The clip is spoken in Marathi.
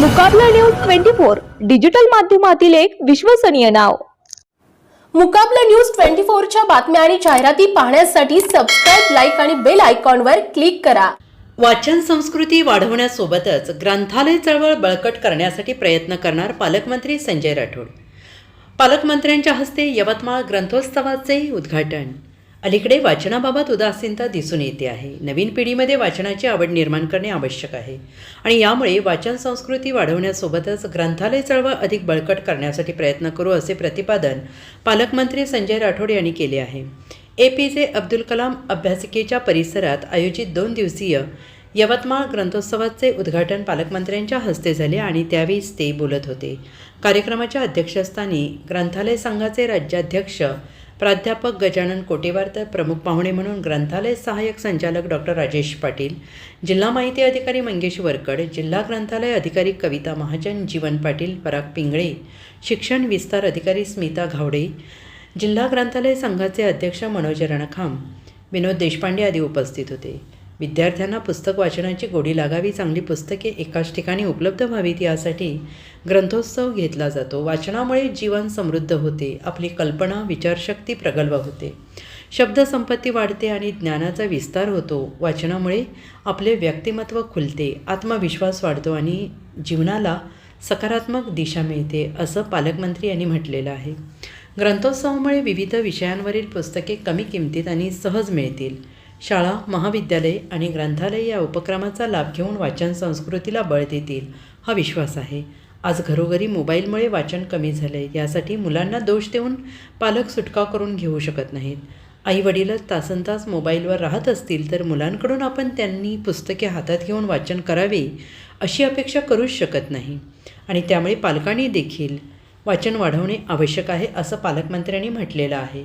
Mukabla news twenty four digital माध्यमातील एक विश्वसनीय नाव. मुकाबला न्यूज ट्वेंटी फोरच्या बातम्या आणि जाहिराती पाहण्यासाठी सबस्क्राईब लाईक आणि बेल आयकॉनवर क्लिक करा. वाचन संस्कृती वाढवण्यासोबतच ग्रंथालय चळवळ बळकट करण्यासाठी प्रयत्न करणार पालकमंत्री संजय राठोड. पालकमंत्र्यांच्या हस्ते यवतमाळ ग्रंथोत्सवाचे उद्घाटन. अलीकडे वाचनाबाबत उदासीनता दिसून येते आहे. नवीन पिढीमध्ये वाचनाची आवड निर्माण करणे आवश्यक आहे. आणि यामुळे वाचन संस्कृती वाढवण्यासोबतच ग्रंथालय चळवळ अधिक बळकट करण्यासाठी प्रयत्न करू असे प्रतिपादन पालकमंत्री संजय राठोड यांनी केले आहे. ए पी जे अब्दुल कलाम अभ्यासिकेच्या परिसरात आयोजित दोन दिवसीय यवतमाळ ग्रंथोत्सवाचे उद्घाटन पालकमंत्र्यांच्या हस्ते झाले आणि त्यावेळीच ते बोलत होते. कार्यक्रमाच्या अध्यक्षस्थानी ग्रंथालय संघाचे राज्याध्यक्ष प्राध्यापक गजानन कोटेवार तर प्रमुख पाहुणे म्हणून ग्रंथालय सहाय्यक संचालक डॉक्टर राजेश पाटील जिल्हा माहिती अधिकारी मंगेश वरकड जिल्हा ग्रंथालय अधिकारी कविता महाजन जीवन पाटील पराग पिंगळे शिक्षण विस्तार अधिकारी स्मिता घावडे जिल्हा ग्रंथालय संघाचे अध्यक्ष मनोज रणखाम विनोद देशपांडे आदी उपस्थित होते. विद्यार्थ्यांना पुस्तक वाचनाची गोडी लागावी चांगली पुस्तके एकाच ठिकाणी उपलब्ध व्हावीत यासाठी ग्रंथोत्सव घेतला जातो. वाचनामुळे जीवन समृद्ध होते आपली कल्पना विचारशक्ती प्रगल्भ होते. शब्दसंपत्ती वाढते आणि ज्ञानाचा विस्तार होतो. वाचनामुळे आपले व्यक्तिमत्व खुलते आत्मविश्वास वाढतो आणि जीवनाला सकारात्मक दिशा मिळते असं पालकमंत्री यांनी म्हटलेलं आहे. ग्रंथोत्सवामुळे विविध विषयांवरील पुस्तके कमी किमतीत आणि सहज मिळतील. शाळा महाविद्यालय आणि ग्रंथालय या उपक्रमाचा लाभ घेऊन वाचन संस्कृतीला बळ देतील हा विश्वास आहे. आज घरोघरी मोबाईलमुळे वाचन कमी झालं आहे यासाठी मुलांना दोष देऊन पालक सुटका करून घेऊ शकत नाहीत. आई वडीलच तासन तास मोबाईलवर राहत असतील तर मुलांकडून आपण त्यांनी पुस्तके हातात घेऊन वाचन करावे अशी अपेक्षा करूच शकत नाही. आणि त्यामुळे पालकांनी देखील वाचन वाढवणे आवश्यक आहे असं पालकमंत्र्यांनी म्हटलेलं आहे.